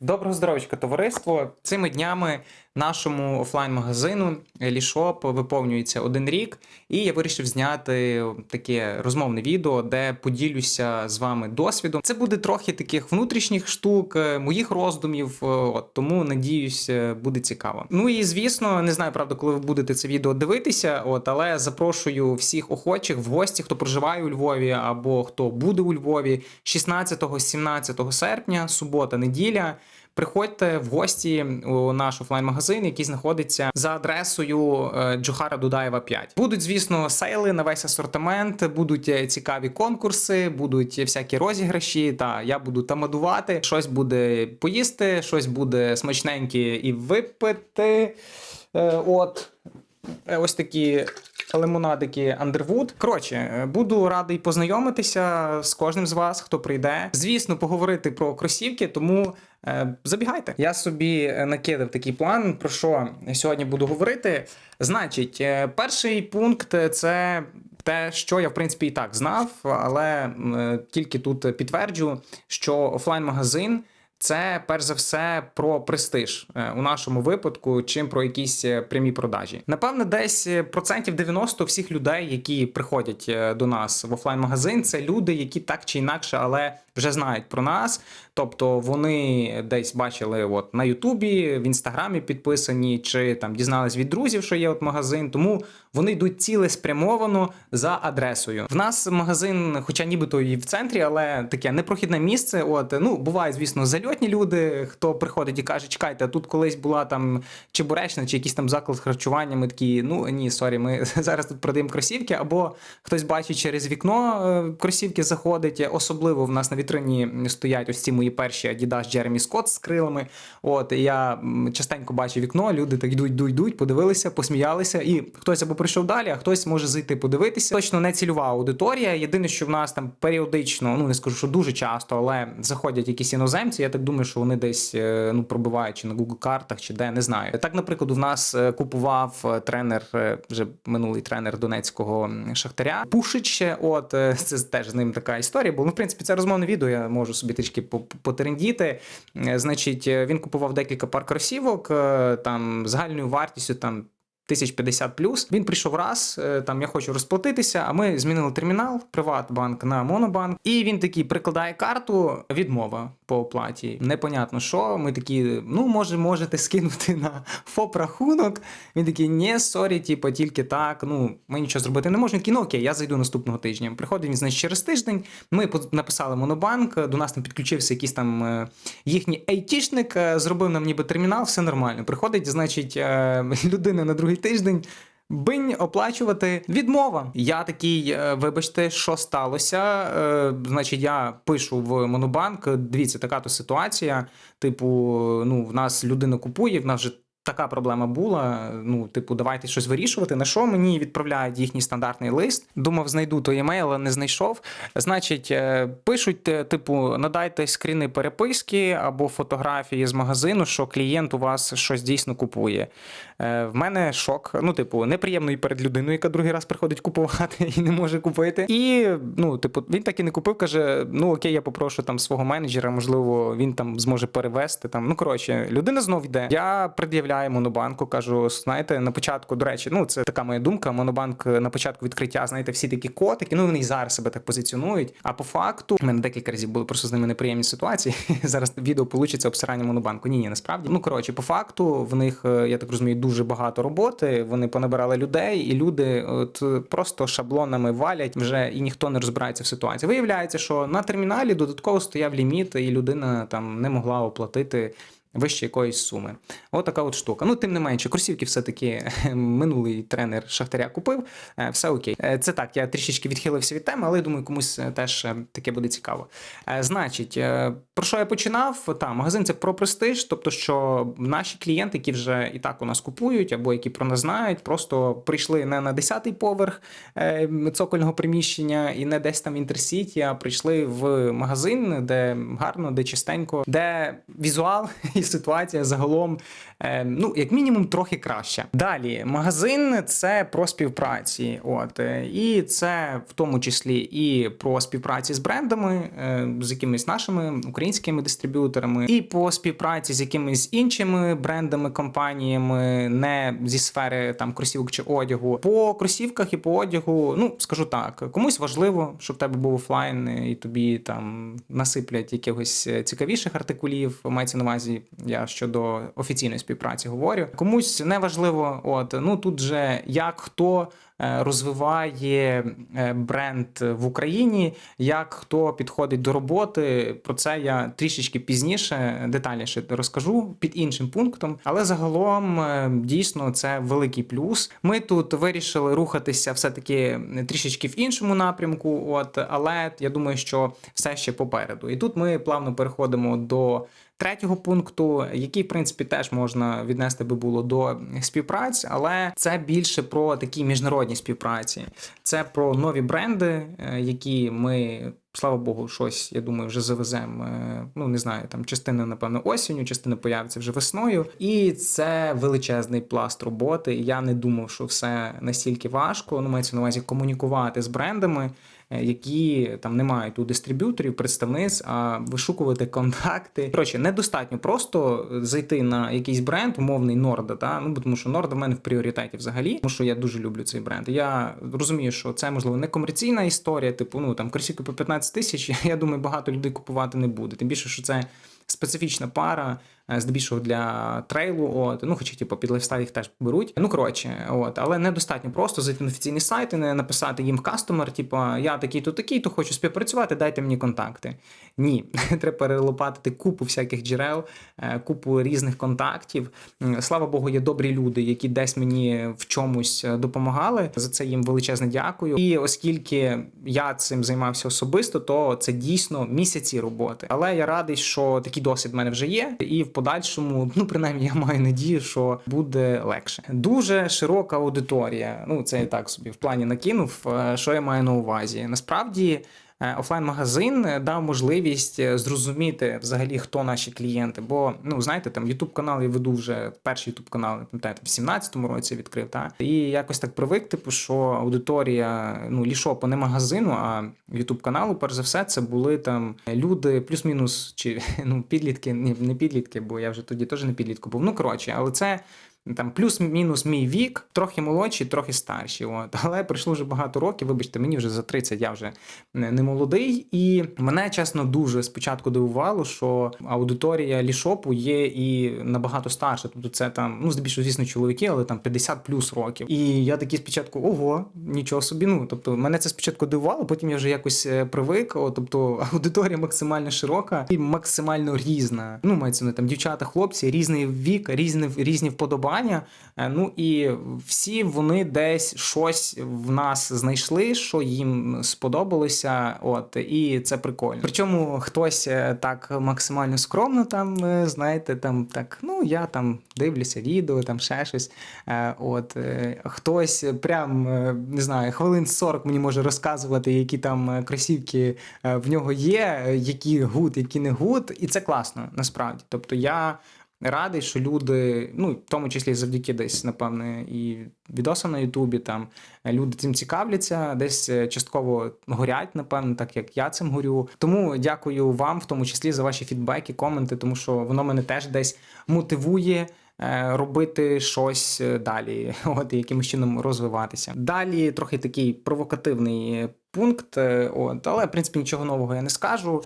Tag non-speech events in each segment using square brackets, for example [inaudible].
Доброго здоров'ячка, товариство. Цими днями нашому офлайн-магазину Лішоп виповнюється один рік, і я вирішив зняти таке розмовне відео, де поділюся з вами досвідом. Це буде трохи таких внутрішніх штук, е, моїх роздумів. е, От тому надіюсь, е, буде цікаво. Ну і звісно, не знаю, правда, коли ви будете це відео дивитися. От але запрошую всіх охочих в гості, хто проживає у Львові або хто буде у Львові 16-17 серпня, субота, неділя. Приходьте в гості у наш офлайн-магазин, який знаходиться за адресою е, Джохара Дудаєва 5. Будуть, звісно, сейли на весь асортимент, будуть е, цікаві конкурси, будуть всякі розіграші. Та я буду тамадувати. Щось буде поїсти, щось буде смачненьке і випити. Е, От ось такі лимонадики Underwood. Коротше, е, буду радий познайомитися з кожним з вас, хто прийде. Звісно, поговорити про кросівки, тому е, забігайте. Я собі е, накидав такий план, про що сьогодні буду говорити. Значить, перший пункт це. Те, що я в принципі і так знав, але тільки тут підтверджу, що офлайн-магазин це перш за все про престиж е, у нашому випадку, чим про якісь е, прямі продажі. Напевне, десь е, процентів 90 всіх людей, які приходять до нас в офлайн-магазин, це люди, які так чи інакше, але вже знають про нас. Тобто вони десь бачили от на Ютубі, в інстаграмі підписані, чи там дізнались від друзів, що є от магазин. Тому вони йдуть цілеспрямовано за адресою. В нас магазин, хоча нібито і в центрі, але таке непрохідне місце. От ну бувають, звісно, зальотні люди, хто приходить і каже, чекайте, тут колись була там чебуречна чи якийсь там заклад харчування. Ми такі, ну ні, сорі, ми [laughs] зараз тут продаємо кросівки, або хтось бачить через вікно е, кросівки заходить. Особливо в нас на вітрині стоять ось ці мої перші Adidas Jeremy Scott з крилами. От я частенько бачу вікно, люди так йдуть, йдуть, йдуть, подивилися, посміялися, і хтось або прийшов далі, а хтось може зайти подивитися. Точно не цільова аудиторія. Єдине, що в нас там періодично, ну не скажу, що дуже часто, але заходять якісь іноземці. Я так думаю, що вони десь е, ну пробивають чи на Google картах, чи де не знаю. Так, наприклад, у нас е, купував е, тренер, вже минулий тренер донецького шахтаря Пушич. От [laughs] це теж з ним така історія. Бо ну, в принципі, це розмовне відео. Я можу собі трішки по- потерендіти. Е, Значить, е, він купував декілька пар кросівок, е, там загальною вартістю там. 1050 плюс. Він прийшов раз, е, там я хочу розплатитися, а ми змінили термінал Приватбанк на Монобанк. І він такий прикладає карту, відмова по оплаті. Непонятно що. Ми такі, ну може, можете скинути на ФОП рахунок. Він такий, ні, сорі, типу, тільки так. Ну, ми нічого зробити не можемо. Він ну окей, я зайду наступного тижня. Приходить він, значить, через тиждень. Ми написали Монобанк, до нас там підключився якийсь там е, їхній айтішник, е, зробив нам ніби термінал, все нормально. Приходить, значить, людина на другий тиждень. Бинь оплачувати відмова. Я такий, е, вибачте, що сталося. Е, Значить, я пишу в Монобанк. Дивіться, така то ситуація. Типу, ну, в нас людина купує, в нас вже. Така проблема була. Ну, типу, давайте щось вирішувати. На що мені відправляють їхній стандартний лист? Думав, знайду той емейл, але не знайшов. Значить, е, пишуть, е, типу, надайте скріни переписки або фотографії з магазину, що клієнт у вас щось дійсно купує. Е, В мене шок. Ну, типу, неприємно і перед людиною, яка другий раз приходить купувати [laughs] і не може купити. І ну, типу, він так і не купив, каже: ну окей, я попрошу там свого менеджера, можливо, він там зможе перевести. Там. Ну, коротше, людина знов йде. Я пред'являю монобанку, кажу: знаєте, на початку, до речі, ну це така моя думка. Монобанк на початку відкриття, знаєте, всі такі котики, ну вони і зараз себе так позиціонують. А по факту, у мене декілька разів були просто з ними неприємні ситуації. [laughs] Зараз відео получиться обсирання монобанку. Ні, ні, насправді. Ну коротше, по факту, в них, е, я так розумію, дуже багато роботи. Вони понабирали людей, і люди от просто шаблонами валять вже і ніхто не розбирається в ситуації. Виявляється, що на терміналі додатково стояв ліміт, і людина там не могла оплатити. Вище якоїсь суми. От така от штука. Ну, тим не менше, кросівки все-таки [laughs] минулий тренер Шахтаря купив. Е, Все окей. Е, Це так, я трішечки відхилився від теми, але я думаю, комусь е, теж таке буде цікаво. Значить, про що я починав? Та, магазин це про престиж, тобто, що наші клієнти, які вже і так у нас купують, або які про нас знають, просто прийшли не на 10-й поверх цокольного приміщення і не десь там інтерсіті, а прийшли в магазин, де гарно, де чистенько, де візуал [laughs] і ситуація загалом, е, ну, як мінімум, трохи краща. Далі, магазин це про співпраці. От е, і це в тому числі і про співпраці з брендами, е, з якимись нашими українськими дистриб'юторами, і по співпраці з якимись іншими брендами, компаніями, не зі сфери там кросівок чи одягу. По кросівках і по одягу, ну скажу так, комусь важливо, щоб в тебе був офлайн, і тобі там насиплять якихось цікавіших артикулів. Мається на увазі, я щодо офіційної співпраці говорю. Комусь не важливо. От ну тут же як хто. е, Розвиває е, бренд в Україні, як хто підходить до роботи. Про це я трішечки пізніше детальніше розкажу під іншим пунктом. Але загалом е, дійсно це великий плюс. Ми тут вирішили рухатися все-таки трішечки в іншому напрямку. От але я думаю, що все ще попереду. І тут ми плавно переходимо до. Третього пункту, який в принципі теж можна віднести би було до співпраці, але це більше про такі міжнародні співпраці. Це про нові бренди, е, які ми, слава Богу, щось, я думаю, вже завеземо. е, Ну не знаю, там частина, напевно, осінню, частина появиться вже весною. І це величезний пласт роботи. Я не думав, що все настільки важко. Ну, мається на увазі комунікувати з брендами. Е, Які там не мають у дистриб'юторів, представниць, а вишукувати контакти. Коротше, недостатньо просто зайти на якийсь бренд, умовний Норда, та ну тому що Норда в мене в пріоритеті взагалі, тому що я дуже люблю цей бренд. Я розумію, що це можливо не комерційна історія, типу, ну там кросівки по 15 тисяч. [laughs] Я думаю, багато людей купувати не буде. Тим більше, що це специфічна пара, е, здебільшого для трейлу. От ну, хоча типу, під лайфстайл їх теж беруть. Ну коротше, от, але недостатньо просто зайти на офіційний сайт і не написати їм кастомер, типу, я такий, то такий, то хочу співпрацювати, дайте мені контакти. Ні, [laughs] треба перелопатити купу всяких джерел, е, купу різних контактів. Слава Богу, є добрі люди, які десь мені в чомусь е, допомагали. За це їм величезне дякую. І оскільки я цим займався особисто, то це дійсно місяці роботи. Але я радий, що такий досвід в мене вже є, і в подальшому, ну принаймні, я маю надію, що буде легше. Дуже широка аудиторія. Ну це я так собі в плані накинув. Е, Що я маю на увазі? Насправді. Е, Офлайн-магазин е, дав можливість е, зрозуміти взагалі, хто наші клієнти. Бо ну знаєте, там Ютуб канал я веду вже перший Ютуб канал, пам'ятаєте, в 17-му році відкрив. Та і якось так привик, типу, що аудиторія ну лішопу не магазину, а Ютуб каналу, перш за все, це були там люди, плюс-мінус, чи [laughs] ну підлітки, не підлітки, бо я вже тоді теж не підлітку був. Ну коротше, але це. Там плюс-мінус мій вік, трохи молодші, трохи старші. От. [laughs] Але пройшло вже багато років. Вибачте, мені вже за 30, я вже не не молодий. І мене чесно дуже спочатку дивувало, що аудиторія лішопу є і набагато старша. Тобто це там, ну здебільшого, звісно, чоловіки, але там 50 плюс років. І я такий спочатку, ого, нічого собі. Ну тобто, мене це спочатку дивувало, потім я вже якось е, привик. О, тобто [laughs] аудиторія максимально широка і максимально різна. Ну, мається на там дівчата, хлопці, різний вік, різні, різні вподобання. Е, Ну і всі вони десь щось в нас знайшли, що їм сподобалося. От і це прикольно. Причому хтось е, так максимально скромно там, е, знаєте, там так, ну я там дивлюся відео, там ще щось. От хтось прям не знаю, хвилин 40 мені може розказувати, які там кросівки е, в нього є, які гуд, які не гуд, і це класно насправді. Тобто я радий, що люди, ну в тому числі завдяки десь, напевне, і відосам на Ютубі, там люди цим цікавляться, десь е, частково горять, напевно, так як я цим горю. Тому дякую вам, в тому числі, за ваші фідбеки, коменти, тому що воно мене теж десь мотивує. Е, Робити щось е, далі, [laughs] от якимось чином розвиватися. Далі трохи такий провокативний пункт, е, от, але в принципі нічого нового я не скажу.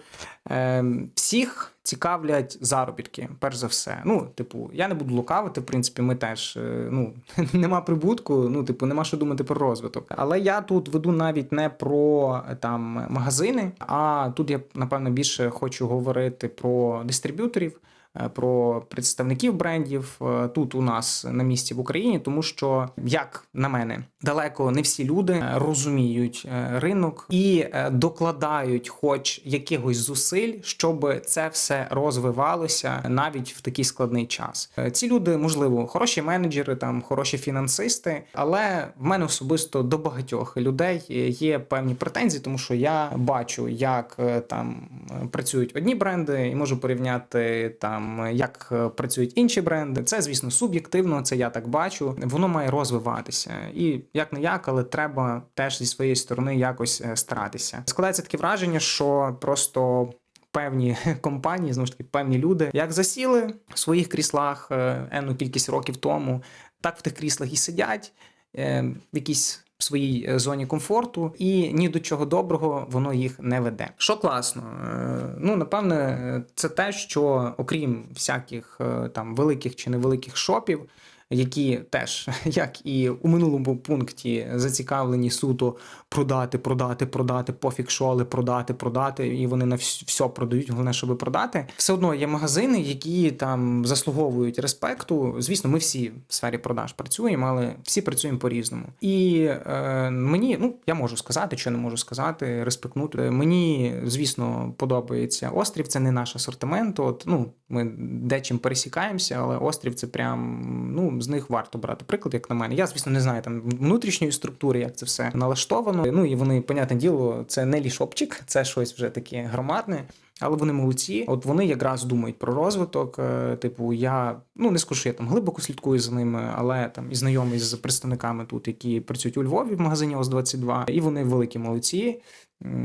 Всіх цікавлять заробітки, перш за все. Ну, типу, я не буду лукавити, в принципі, ми теж ну, [laughs] нема прибутку, ну, типу, нема що думати про розвиток. Але я тут веду навіть не про там магазини, а тут я напевно більше хочу говорити про дистриб'юторів. Е, Про представників брендів е, тут у нас на місці в Україні, тому що, як на мене, далеко не всі люди е, розуміють ринок і докладають, хоч якихось зусиль, щоб це все розвивалося навіть в такий складний час. Ці люди, можливо, хороші менеджери, там хороші фінансисти, але в мене особисто до багатьох людей є певні претензії, тому що я бачу, як там працюють одні бренди, і можу порівняти там там як е, працюють інші бренди. Це, звісно, суб'єктивно, це я так бачу. Воно має розвиватися. І як не як, але треба теж зі своєї сторони якось е, старатися. Складається таке враження, що просто. Певні [laughs] компанії, знову ж таки, певні люди, як засіли в своїх кріслах е, енну кількість років тому, так в тих кріслах і сидять е, своїй е, зоні комфорту, і ні до чого доброго воно їх не веде. Що класно, е, ну напевне, е, це те, що окрім всяких там великих чи невеликих шопів. Які теж, [laughs] як і у минулому пункті, зацікавлені суто продати, продати, продати, але продати, продати, і вони на вс- все продають, головне, щоб продати. Все одно є магазини, які там заслуговують респекту. Звісно, ми всі в сфері продаж працюємо, але всі працюємо по-різному. І е, мені, ну я можу сказати, що не можу сказати, респектнути. Мені, звісно, подобається острів. Це не наш асортимент. От ну ми дечим пересікаємося, але острів це прям ну з них варто брати приклад, як на мене. Я, звісно, не знаю там внутрішньої структури, як це все налаштовано. Ну і вони, понятне діло, це не лішопчик, це щось вже таке громадне. Але вони молодці. От вони якраз думають про розвиток. Е, Типу, я ну не скажу, що я там глибоко слідкую за ними, але там і знайомий з представниками тут, які працюють у Львові в магазині ОС 22 і вони великі молодці.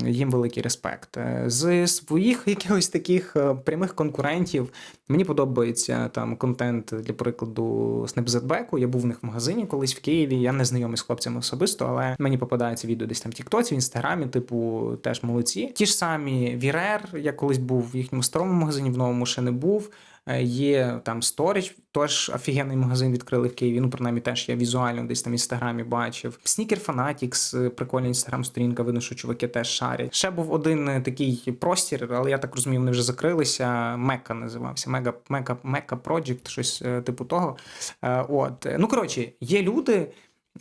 Їм великий респект. Е, З своїх [laughs] якихось таких е, прямих конкурентів мені подобається там контент для прикладу Снепзетбеку. Я був в них в магазині колись в Києві. Я не знайомий з хлопцями особисто, але мені попадається відео десь там в Тіктоці, в інстаграмі, типу, теж молодці. Ті ж самі Вірер, я колись був в їхньому старому магазині, в новому ще не був. Е, Є там Storage, теж офігенний магазин відкрили в Києві. Ну, принаймні, теж я візуально десь там в інстаграмі бачив. Sneaker Fanatics, е, прикольна інстаграм-сторінка, видно, що чуваки теж шарять. Ще був один е, такий простір, але я так розумію, вони вже закрилися. Мека називався. Мега Мека Мека Project, щось типу того. От ну коротше, є люди.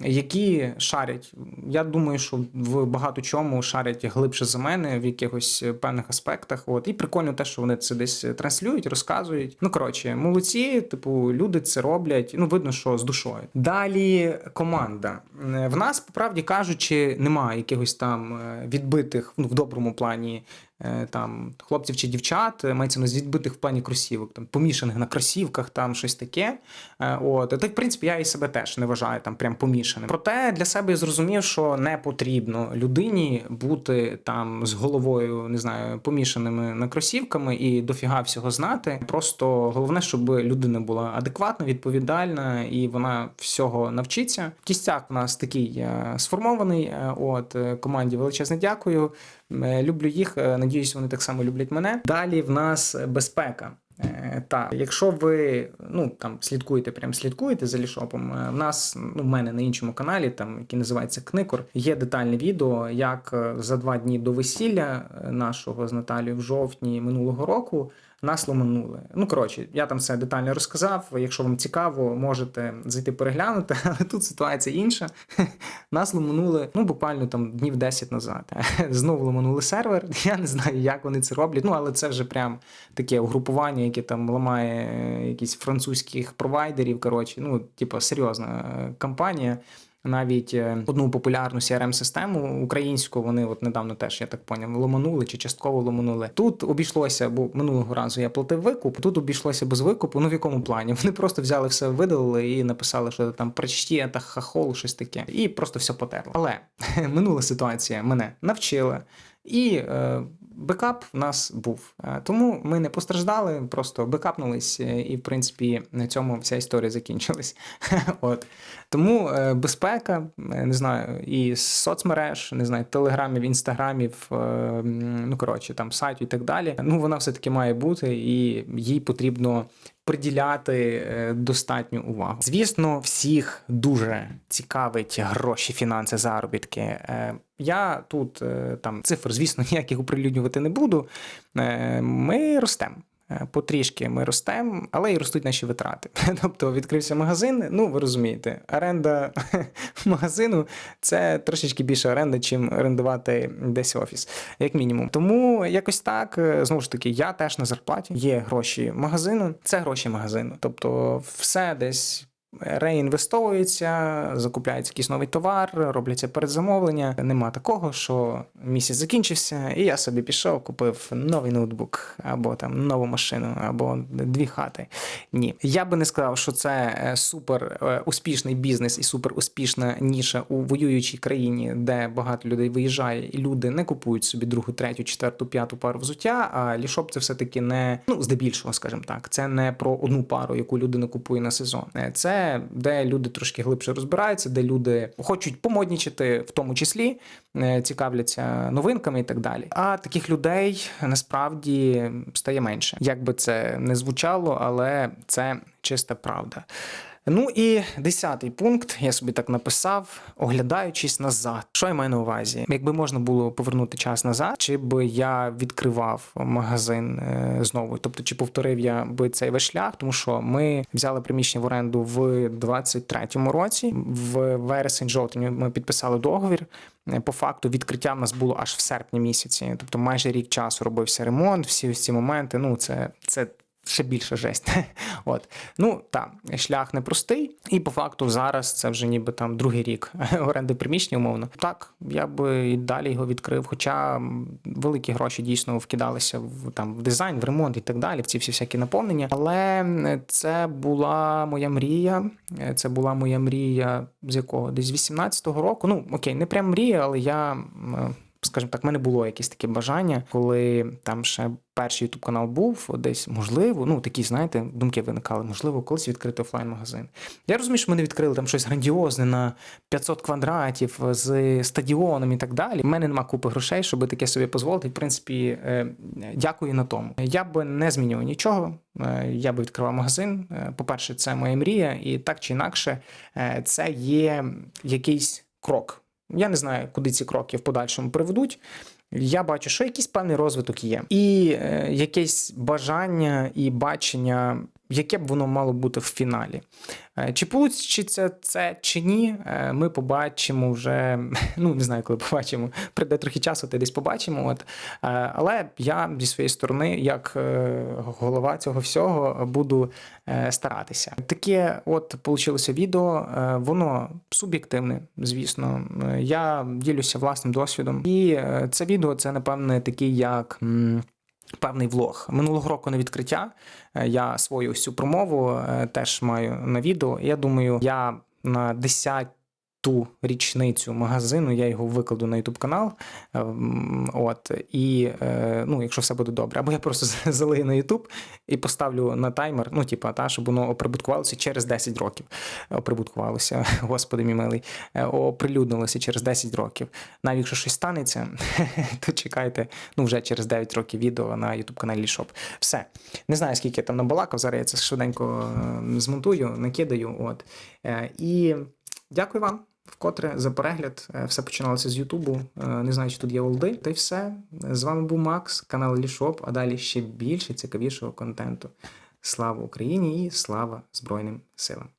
Які шарять, я думаю, що в багато чому шарять глибше за мене в якихось певних аспектах. От і прикольно те, що вони це десь транслюють, розказують. Ну коротше, молодці, типу, люди це роблять. Ну видно, що з душою. Далі команда. Е, В нас, по правді кажучи, немає якихось там е, відбитих ну, в доброму плані. Е, Там хлопців чи дівчат е, мається на відбитих в плані кросівок, там помішаних на кросівках, там щось таке. Е, От так, в принципі, я і себе теж не вважаю там прям помішаним. Проте для себе я зрозумів, що не потрібно людині бути там з головою, не знаю, помішаними на кросівками і дофіга всього знати. Просто головне, щоб людина була адекватна, відповідальна і вона всього навчиться. Кістяк у нас такий сформований. От команді величезне дякую. Е, Люблю їх. е, Надіюсь, вони так само люблять мене. Далі в нас безпека. Е, Так, якщо ви ну там слідкуєте, прям слідкуєте за лішопом, е, в нас ну, в мене на іншому каналі, там який називається Кникор, є детальне відео, як е, за два дні до весілля нашого з Наталією в жовтні минулого року нас ломанули. Ну коротше, я там все детально розказав. Якщо вам цікаво, можете зайти переглянути, [laughs] але тут ситуація інша. [laughs] Нас ломанули ну буквально там днів 10 назад. [laughs] Знову ломанули сервер. Я не знаю, як вони це роблять. Ну але це вже прям таке угрупування, яке там ламає якісь французьких провайдерів. Коротше, ну типу серйозна е, компанія. Навіть е, одну популярну crm систему українську вони от недавно теж я так поняв, ломанули чи частково ломанули. Тут обійшлося, бо минулого разу я платив викуп. Тут обійшлося без викупу. Ну в якому плані? [laughs] Вони просто взяли все, видалили і написали, що там прочті та хахол, щось таке, і просто все потерли. Але [laughs] минула ситуація мене навчила. І е, бекап в нас був. Е, Тому ми не постраждали, просто бекапнулись, е, і в принципі на цьому вся історія закінчилась. [laughs] От. Тому е, безпека, не знаю, і соцмереж, не знаю, телеграмів, інстаграмів, ну коротше, там сайту і так далі. Ну вона все-таки має бути, і їй потрібно приділяти е, достатню увагу. Звісно, всіх дуже цікавить гроші, фінанси, заробітки. Е, Я тут е, там цифр, звісно, [laughs] ніяких оприлюднювати не буду. Ми ростемо. Е, Потрішки ми ростемо, але і ростуть наші витрати. [laughs] Тобто відкрився магазин. Ну ви розумієте, оренда [laughs] магазину це трошечки більше оренда, чим орендувати десь офіс, як мінімум. Тому якось так е, знову ж таки, я теж на зарплаті. Є гроші магазину, це гроші магазину. Тобто, все десь реінвестовуються, закупляють якийсь новий товар, робляться передзамовлення. Нема такого, що місяць закінчився, і я собі пішов, купив новий ноутбук, або там нову машину, або дві хати. Ні, я би не сказав, що це е, супер е, успішний бізнес і супер успішна ніша у воюючій країні, де багато людей виїжджає, і люди не купують собі другу, третю, четверту, п'яту пару взуття. А лішоп це все таки не ну здебільшого, скажімо так, це не про одну пару, яку людина купує на сезон. Е, Де люди трошки глибше розбираються, де люди хочуть помоднічити, в тому числі е, цікавляться новинками і так далі. А таких людей насправді стає менше. Як би це не звучало, але це чиста правда. Ну і десятий пункт, я собі так написав, оглядаючись назад. Що я маю на увазі? Якби можна було повернути час назад, чи би я відкривав магазин е, знову? Тобто, чи повторив я би цей весь шлях, тому що ми взяли приміщення в оренду в 23-му році, в вересень-жовтень ми підписали договір. Е, По факту відкриття в нас було аж в серпні місяці, тобто майже рік часу робився ремонт, всі ці моменти. Ну, це, це ще більше жесть. [laughs] От. Ну так, шлях непростий, і по факту зараз це вже ніби там другий рік [laughs] оренди приміщення, умовно. Так, я би і далі його відкрив. Хоча великі гроші дійсно вкидалися в там в дизайн, в ремонт і так далі, в ці всі всякі наповнення. Але це була моя мрія. Е, Це була моя мрія з якого? Десь 18-го року. Ну окей, не прям мрія, але я. Скажімо так, в мене було якесь таке бажання, коли там ще перший ютуб канал був, десь можливо, ну такі, знаєте, думки виникали, можливо, колись відкрити офлайн-магазин. Я розумію, що ми не відкрили там щось грандіозне на 500 квадратів з стадіоном і так далі. У мене нема купи грошей, щоб таке собі дозволити. В принципі, е, дякую на тому. Я би не змінював нічого. Е, Я би відкривав магазин. Е, По-перше, це моя мрія, і так чи інакше, це є якийсь крок. Я не знаю, куди ці кроки в подальшому приведуть. Я бачу, що якийсь певний розвиток є, і е, якесь бажання і бачення, яке б воно мало бути в фіналі. Е, чи получиться це чи ні, е, ми побачимо вже. [laughs] Ну не знаю, коли побачимо. Прийде трохи часу, ти десь побачимо. От Е, але я зі своєї сторони, як голова цього всього, буду старатися. Таке, от получилося відео. Воно суб'єктивне, звісно. Я ділюся власним досвідом, і це відео це напевне такий як. Певний влог минулого року на відкриття. е, Я свою всю промову е, теж маю на відео. Я думаю, я на 10 ту річницю магазину я його викладу на YouTube канал. Ем, От і е, ну, якщо все буде добре, або я просто [laughs] залию на YouTube і поставлю на таймер, ну типа, та щоб воно оприбуткувалося через 10 років. Оприбуткувалося, [laughs] господи мій милий, е, оприлюднилося через 10 років. Навіть якщо щось станеться, [laughs] то чекайте, ну вже через 9 років відео на YouTube каналі Shop. Все. Не знаю, скільки я там набалакав, зараз я це швиденько е, змонтую, накидаю. От. Е, І дякую вам. Вкотре за перегляд. Е, Все починалося з Ютубу. Е, Не знаю, чи тут є олди. Та й все. З вами був Макс, канал Лішоп, а далі ще більше цікавішого контенту. Слава Україні і слава Збройним силам!